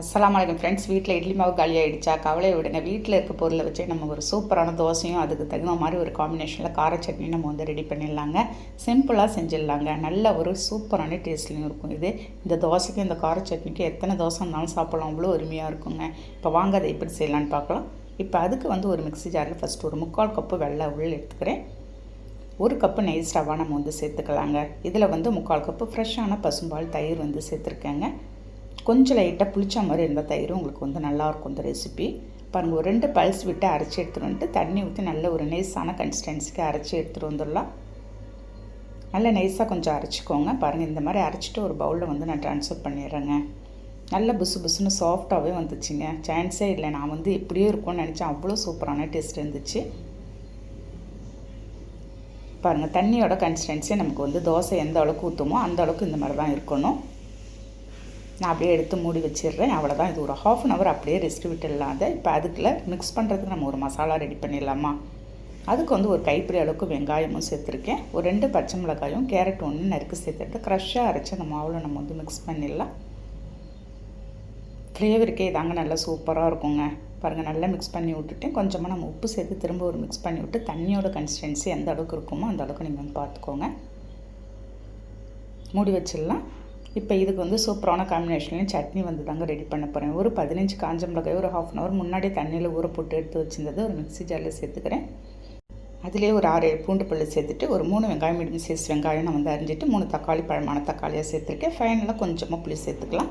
அஸ்லாம் வலைக்கம் ஃப்ரெண்ட்ஸ் வீட்டில் இட்லி மாவு காலி ஆகிடுச்சா கவலையை விடுங்க. வீட்டில் இருக்க பொருளை வச்சு நம்ம ஒரு சூப்பரான தோசையும் அதுக்கு தகுந்த மாதிரி ஒரு காம்பினேஷனில் கார சட்னி நம்ம வந்து ரெடி பண்ணிடலாங்க. சிம்பிளாக செஞ்சிடலாங்க. நல்ல ஒரு சூப்பரான டேஸ்ட்லையும் இருக்கும் இது. இந்த தோசைக்கு இந்த கார சட்னிக்கு எத்தனை தோசை இருந்தாலும் சாப்பிடலாம். அவ்வளோ உரிமையாக இருக்குங்க. இப்போ வாங்க அதை எப்படி செய்யலான்னு பார்க்கலாம். இப்போ அதுக்கு வந்து ஒரு மிக்ஸி ஜாரில் ஃபஸ்ட்டு ஒரு முக்கால் கப்பு வெள்ளை உள்ளே எடுத்துக்கிறேன். ஒரு கப்பு நெய் ஸ்டவ்வாக நம்ம வந்து சேர்த்துக்கலாங்க. இதில் வந்து முக்கால் கப்பு ஃப்ரெஷ்ஷான பசும்பால் தயிர் வந்து சேர்த்துருக்கேங்க. கொஞ்சம் லைட்டாக புளிச்ச மாதிரி இருந்தால் தயிர் உங்களுக்கு வந்து நல்லாயிருக்கும் இந்த ரெசிபி பாருங்கள் ஒரு ரெண்டு பல்ஸ் விட்டு அரைச்சி எடுத்துகிட்டு வந்துட்டு தண்ணி ஊற்றி நல்ல ஒரு நெய்ஸான கன்சிஸ்டன்சிக்கு அரைச்சி எடுத்துகிட்டு வந்துடலாம். நல்ல நைஸாக கொஞ்சம் அரைச்சிக்கோங்க. பாருங்கள் இந்த மாதிரி அரைச்சிட்டு ஒரு பவுலில் வந்து நான் ட்ரான்ஸ்ஃபர் பண்ணிடுறேங்க. நல்ல புசு புசுன்னு சாஃப்டாகவே வந்துச்சுங்க. சான்ஸே இல்லை. நான் வந்து இப்படியே இருக்கும்னு நினச்சேன். அவ்வளோ சூப்பரான டேஸ்ட் இருந்துச்சு. பாருங்கள் தண்ணியோட கன்சிஸ்டன்சி நமக்கு வந்து தோசை எந்த அளவுக்கு ஊற்றுமோ அந்த அளவுக்கு இந்த மாதிரி தான் இருக்கணும். நான் அப்படியே எடுத்து மூடி வச்சிடுறேன். அவ்வளோதான் இது ஒரு ஹாஃப் அன் ஹவர் அப்படியே ரெஸ்ட் விட்டுடலாம். அதை இப்போ அதுக்குள்ள மிக்ஸ் பண்ணுறதுக்கு நம்ம ஒரு மசாலா ரெடி பண்ணிடலாமா? அதுக்கு வந்து ஒரு கைப்பிடி அளவுக்கு வெங்காயமும் சேர்த்துருக்கேன். ஒரு ரெண்டு பச்சை மிளகாயும் கேரட் ஒன்று நறுக்கு சேர்த்துட்டு க்ரஷ்ஷாக அரைச்சி அந்த மாவில் நம்ம வந்து மிக்ஸ் பண்ணிடலாம். ஃப்ளேவருக்கே இதாங்க நல்லா சூப்பராக இருக்குங்க. பாருங்கள் நல்லா மிக்ஸ் பண்ணி விட்டுட்டேன். கொஞ்சமாக நம்ம உப்பு சேர்த்து திரும்ப ஒரு மிக்ஸ் பண்ணி விட்டு தண்ணியோட கன்சிஸ்டன்சி எந்த அளவுக்கு இருக்குமோ அந்த அளவுக்கு நீங்கள் வந்து பார்த்துக்கோங்க. மூடி வச்சிடலாம். இப்போ இதுக்கு வந்து சூப்பரான காம்பினேஷன்லேயும் சட்னி வந்து தாங்க ரெடி பண்ண போகிறேன் ஒரு பதினஞ்சு காஞ்ச மிளகாய் ஒரு ஹாஃப் அன் ஹவர் முன்னாடி தண்ணியில் ஊற போட்டு எடுத்து வச்சுருந்தது ஒரு மிக்ஸி ஜாரில் சேர்த்துக்கிறேன். அதிலே ஒரு ஆறு பூண்டு பல்லு சேர்த்துட்டு ஒரு மூணு வெங்காயம் மீடியம் சைஸ் வெங்காயம் நான் வந்து அரிஞ்சிட்டு மூணு தக்காளி பழமான தக்காளியாக சேர்த்துருக்கேன். ஃபைனலாக கொஞ்சமாக புளி சேர்த்துக்கலாம்.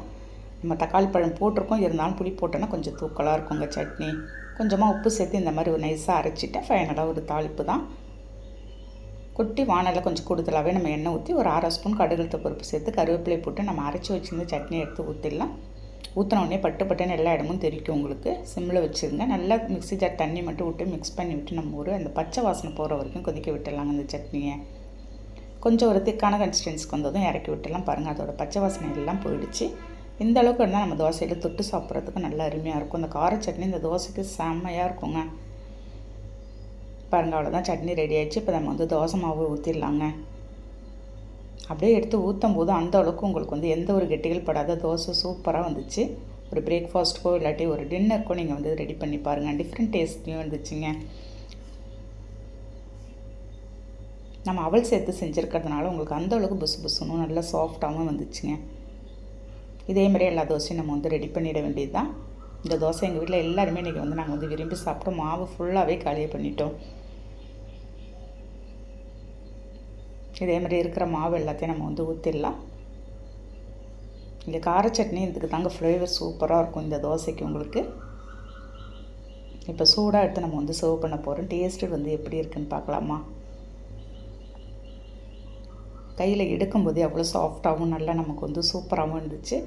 நம்ம தக்காளி பழம் போட்டிருக்கோம். இருந்தாலும் புளி போட்டோன்னா கொஞ்சம் தூக்கலாக இருக்குங்க சட்னி. கொஞ்சமாக உப்பு சேர்த்து இந்த மாதிரி ஒரு நைஸாக அரைச்சிட்டு ஃபைனலாக ஒரு தாளிப்பு தான். கொட்டி வானலில் கொஞ்சம் கூடுதலாகவே நம்ம எண்ணெய் ஊற்றி ஒரு அரை ஸ்பூன் கடுகு பருப்பு சேர்த்து கருவேப்பிலை போட்டு நம்ம அரைச்சி வச்சுருந்த சட்னி எடுத்து ஊற்றிடலாம் ஊற்றினோடனே பட்டு பட்டுன்னு எல்லா இடமும் தெரிக்கும் உங்களுக்கு. சிம்மில் வச்சுருங்க. நல்லா மிக்ஸி ஜார் தண்ணி மட்டும் விட்டு மிக்ஸ் பண்ணி விட்டு நம்ம ஒரு அந்த பச்சை வாசனை போகிற வரைக்கும் கொதிக்க விட்டுடலாங்க அந்த சட்னியை. கொஞ்சம் ஒரு திக்கான கன்சிஸ்டன்ஸ்க்கு வந்ததும் இறக்கி விட்டுலாம் பாருங்கள் அதோட பச்சை வாசனை எல்லாம் போயிடுச்சு. இந்த அளவுக்கு இருந்தால் நம்ம தோசையில் தொட்டு சாப்பிட்றதுக்கு நல்லா அருமையாக இருக்கும். இந்த கார சட்னி இந்த தோசைக்கு செம்மையாக இருக்குங்க. பாருங்கள் அவ்வளோதான் சட்னி ரெடி ஆகிடுச்சு இப்போ நம்ம வந்து தோசை மாவு ஊற்றிடலாங்க அப்படியே எடுத்து ஊற்றும் போது அந்த அளவுக்கு உங்களுக்கு வந்து எந்த ஒரு கெட்டிகள் படாத தோசை சூப்பராக வந்துச்சு. ஒரு பிரேக்ஃபாஸ்ட்டுக்கோ இல்லாட்டி ஒரு டின்னருக்கோ நீங்கள் வந்து ரெடி பண்ணி பாருங்கள் டிஃப்ரெண்ட் டேஸ்ட்லேயும் வந்துச்சுங்க நம்ம அவள் சேர்த்து செஞ்சுருக்கிறதுனால உங்களுக்கு அந்த அளவுக்கு புசு புசுனும் நல்லா சாஃப்டாகவும் வந்துச்சுங்க. இதே மாதிரி எல்லா தோசையும் நம்ம வந்து ரெடி பண்ணிட வேண்டியது தான் இந்த தோசை எங்கள் வீட்டில் எல்லாருமே இன்றைக்கி வந்து நாங்கள் வந்து விரும்பி சாப்பிட்டோம் மாவு ஃபுல்லாகவே காலியாக பண்ணிட்டோம். இதே மாதிரி இருக்கிற மாவு எல்லாத்தையும் நம்ம வந்து ஊற்றிடலாம் இங்கே கார சட்னி இதுக்கு தாங்க ஃப்ளேவர் சூப்பராக இருக்கும் இந்த தோசைக்கு உங்களுக்கு. இப்போ சூடாக எடுத்து நம்ம வந்து சர்வ் பண்ண போகிறோம் டேஸ்ட்டு வந்து எப்படி இருக்குன்னு பார்க்கலாமா? கையில் எடுக்கும்போதே அவ்வளோ சாஃப்டாகவும் நல்லா நமக்கு வந்து சூப்பராகவும் இருந்துச்சு.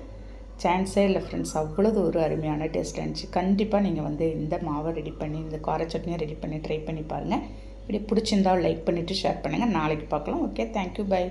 சான்ஸே இல்லை ஃப்ரெண்ட்ஸ் அவ்வளோது ஒரு அருமையான டேஸ்ட் இருந்துச்சு. கண்டிப்பாக நீங்கள் வந்து இந்த மாவை ரெடி பண்ணி இந்த கார சட்னியை ரெடி பண்ணி ட்ரை பண்ணி பாருங்கள் இப்படி பிடிச்சிருந்தால் லைக் பண்ணிவிட்டு ஷேர் பண்ணுங்கள் நாளைக்கு பார்க்கலாம். Okay thank you bye